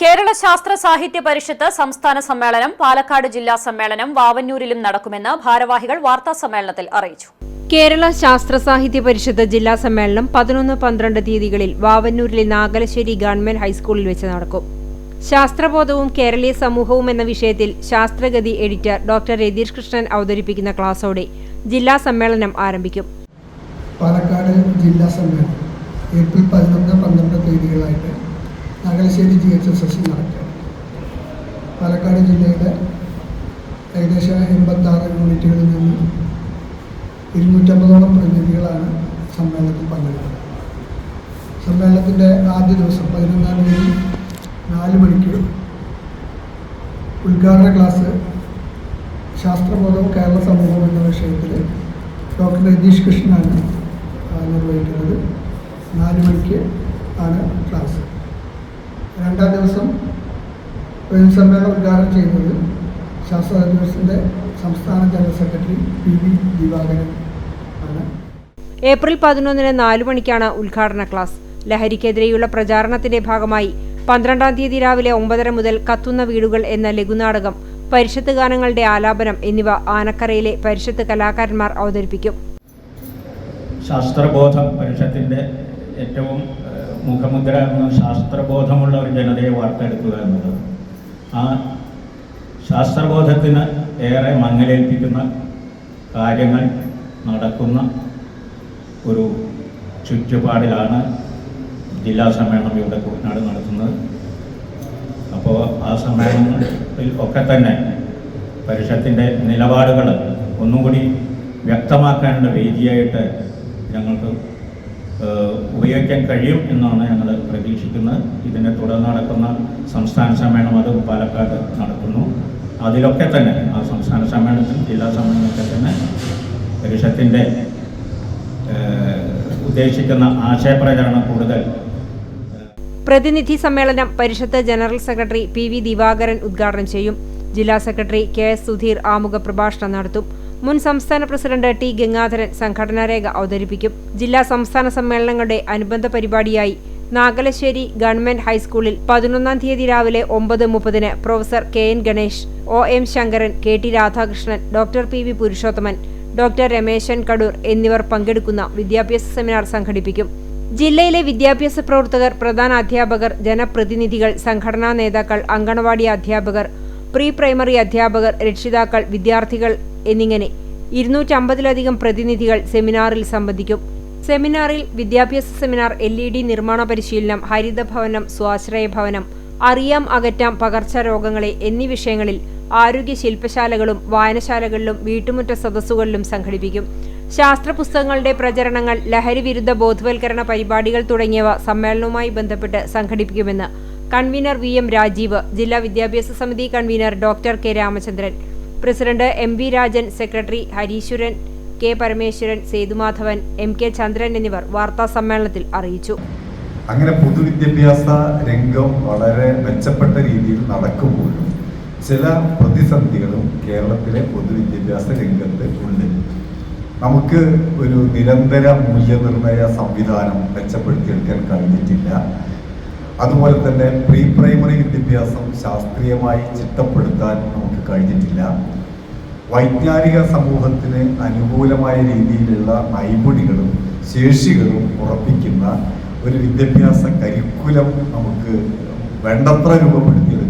കേരള ശാസ്ത്ര സാഹിത്യ പരിഷത്ത് സംസ്ഥാന സമ്മേളനം പാലക്കാട് ജില്ലാ സമ്മേളനം വാവന്നൂരിലും നടക്കുമെന്ന് ഭാരവാഹികൾ വാർത്താ സമ്മേളനത്തിൽ അറിയിച്ചു. കേരള ശാസ്ത്ര സാഹിത്യ പരിഷത്ത് ജില്ലാ സമ്മേളനം പതിനൊന്ന് പന്ത്രണ്ട് തീയതികളിൽ വാവന്നൂരിലെ നാഗലശ്ശേരി ഗവൺമെന്റ് ഹൈസ്കൂളിൽ വെച്ച് നടക്കും. ശാസ്ത്രബോധവും കേരളീയ സമൂഹവും എന്ന വിഷയത്തിൽ ശാസ്ത്രഗതി എഡിറ്റർ ഡോക്ടർ രതീഷ് കൃഷ്ണൻ അവതരിപ്പിക്കുന്ന ക്ലാസോടെ ജില്ലാ സമ്മേളനം ആരംഭിക്കും. പാലക്കാട് ജില്ലാ സമ്മേളനം ഏപ്രിൽ പതിനൊന്ന് പന്ത്രണ്ട് തീയതികളായിട്ട് Nagalassery G H S S നടക്കുക. പാലക്കാട് ജില്ലയുടെ ഏകദേശം എൺപത്താറ് യൂണിറ്റുകളിൽ നിന്ന് ഇരുന്നൂറ്റമ്പതോളം പ്രതിനിധികളാണ് സമ്മേളനത്തിൽ പങ്കെടുക്കുന്നത്. സമ്മേളനത്തിന്റെ ആദ്യ ദിവസം പതിനൊന്നാം തീയതി നാല് മണിക്ക് ഉദ്ഘാടന ക്ലാസ് ശാസ്ത്രബോധവും കേരള സമൂഹം എന്ന വിഷയത്തിൽ ഡോക്ടർ രതീഷ് കൃഷ്ണനാണ് നിർവഹിക്കുന്നത്. നാല് മണിക്ക് ആണ് ക്ലാസ്. രണ്ടാം ദിവസം പൊതുസമ്മേളനം ഉദ്ഘാടനം ചെയ്യുന്നത് ശാസ്ത്ര ദിവസത്തിന്റെ സംസ്ഥാന general secretary P V Divakaran ആണ്. ഏപ്രിൽ പതിനൊന്നിന് നാലു മണിക്കാണ് ഉദ്ഘാടന ക്ലാസ്. ലഹരിക്കെതിരെയുള്ള പ്രചാരണത്തിന്റെ ഭാഗമായി പന്ത്രണ്ടാം തീയതി രാവിലെ ഒമ്പതര മുതൽ കത്തുന്ന വീടുകൾ എന്ന ലഘുനാടകം പരിഷത്ത് ഗാനങ്ങളുടെ ആലാപനം എന്നിവ ആനക്കരയിലെ പരിഷത്ത് കലാകാരന്മാർ അവതരിപ്പിക്കും. ശാസ്ത്രബോധം പരിഷത്തിന്റെ ഏറ്റവും മുഖമുദ്ര എന്ന ശാസ്ത്രബോധമുള്ള ഒരു ജനതയെ വാർത്തെടുക്കുക എന്നത്. ആ ശാസ്ത്രബോധത്തിന് ഏറെ മങ്ങലേൽപ്പിക്കുന്ന കാര്യങ്ങൾ നടക്കുന്ന ഒരു ചുറ്റുപാടിലാണ് ജില്ലാ സമ്മേളനം ഇവിടെ കുട്ടനാട് നടത്തുന്നത്. അപ്പോൾ ആ സമ്മേളനത്തിൽ ഒക്കെ തന്നെ പരിഷത്തിന്റെ നിലപാടുകൾ ഒന്നും കൂടി വ്യക്തമാക്കാനുള്ള വേദിയായിട്ട് ഞങ്ങൾക്ക് ഉപയോഗിക്കാൻ കഴിയും എന്നാണ് ഞങ്ങൾ പ്രതീക്ഷിക്കുന്നത്. ഇതിനെ തുടർന്ന് നടക്കുന്ന സംസ്ഥാന സമ്മേളനം അത് പാലക്കാട് നടക്കുന്നു. അതിലൊക്കെ തന്നെ ആ സംസ്ഥാന സമ്മേളനത്തിൽ ജില്ലാ സമ്മേളനത്തിൽ തന്നെ പരിഷത്തിന്റെ ഉദ്ദേശിക്കുന്ന ആശയപ്രചരണം കൂടുതൽ. പ്രതിനിധി സമ്മേളനം Parishad general secretary P V Divakaran ഉദ്ഘാടനം ചെയ്യും. ജില്ലാ സെക്രട്ടറി കെ എസ് സുധീർ ആമുഖ പ്രഭാഷണം നടത്തും. മുൻ സംസ്ഥാന പ്രസിഡന്റ് ടി ഗംഗാധരൻ സംഘടനാരേഖ അവതരിപ്പിക്കും. ജില്ലാ സംസ്ഥാന സമ്മേളനങ്ങളുടെ അനുബന്ധ പരിപാടിയായി നാഗലശ്ശേരി ഗവൺമെന്റ് ഹൈസ്കൂളിൽ പതിനൊന്നാം തീയതി രാവിലെ ഒമ്പത് മുപ്പതിന് professor K N Ganesh O M Sankaran K T Radhakrishnan doctor P V Purushothaman doctor Rameshan Kadoor എന്നിവർ പങ്കെടുക്കുന്ന വിദ്യാഭ്യാസ സെമിനാർ സംഘടിപ്പിക്കും. ജില്ലയിലെ വിദ്യാഭ്യാസ പ്രവർത്തകർ പ്രധാന അധ്യാപകർ ജനപ്രതിനിധികൾ സംഘടനാ നേതാക്കൾ അങ്കണവാടി അധ്യാപകർ പ്രീ പ്രൈമറി അധ്യാപകർ രക്ഷിതാക്കൾ വിദ്യാർത്ഥികൾ എന്നിങ്ങനെ ഇരുന്നൂറ്റമ്പതിലധികം പ്രതിനിധികൾ സെമിനാറിൽ സംബന്ധിക്കും. സെമിനാറിൽ വിദ്യാഭ്യാസ സെമിനാർ എൽ ഇ ഡി നിർമ്മാണ പരിശീലനം ഹരിത ഭവനം സ്വാശ്രയ ഭവനം അറിയാം അകറ്റാം പകർച്ചരോഗങ്ങളെ എന്നീ വിഷയങ്ങളിൽ ആരോഗ്യ ശില്പശാലകളും വായനശാലകളിലും വീട്ടുമുറ്റ സദസ്സുകളിലും സംഘടിപ്പിക്കും. ശാസ്ത്ര പുസ്തകങ്ങളുടെ പ്രചരണങ്ങൾ ലഹരി വിരുദ്ധ ബോധവൽക്കരണ പരിപാടികൾ തുടങ്ങിയവ സമ്മേളനവുമായി ബന്ധപ്പെട്ട് സംഘടിപ്പിക്കുമെന്ന് കൺവീനർ വി എം രാജീവ് ജില്ലാ വിദ്യാഭ്യാസ സമിതി convener doctor K Ramachandran president M V Rajan secretary Harishwaran K Parameswaran Sethumadhavan M K Chandran എന്നിവർ വാർത്താ സമ്മേളനത്തിൽ അറിയിച്ചു. അങ്ങനെ പൊതുവിദ്യാഭ്യാസ രംഗം വളരെ മെച്ചപ്പെട്ട രീതിയിൽ നടക്കുമ്പോഴും ചില പ്രതിസന്ധികളും കേരളത്തിലെ പൊതുവിദ്യാഭ്യാസ രംഗത്ത് ഉണ്ട്. നമുക്ക് ഒരു നിരന്തര മൂല്യനിർണയ സംവിധാനം മെച്ചപ്പെടുത്തിയെടുക്കാൻ അതുപോലെ തന്നെ പ്രീ പ്രൈമറി വിദ്യാഭ്യാസം ശാസ്ത്രീയമായി ചിട്ടപ്പെടുത്താൻ നമുക്ക് കഴിഞ്ഞിട്ടില്ല. വൈജ്ഞാനിക സമൂഹത്തിന് അനുകൂലമായ രീതിയിലുള്ള നൈപുണികളും ശേഷികളും ഉറപ്പിക്കുന്ന ഒരു വിദ്യാഭ്യാസ കരിക്കുലം നമുക്ക് വേണ്ടത്ര രൂപപ്പെടുത്തിയെടുക്കാൻ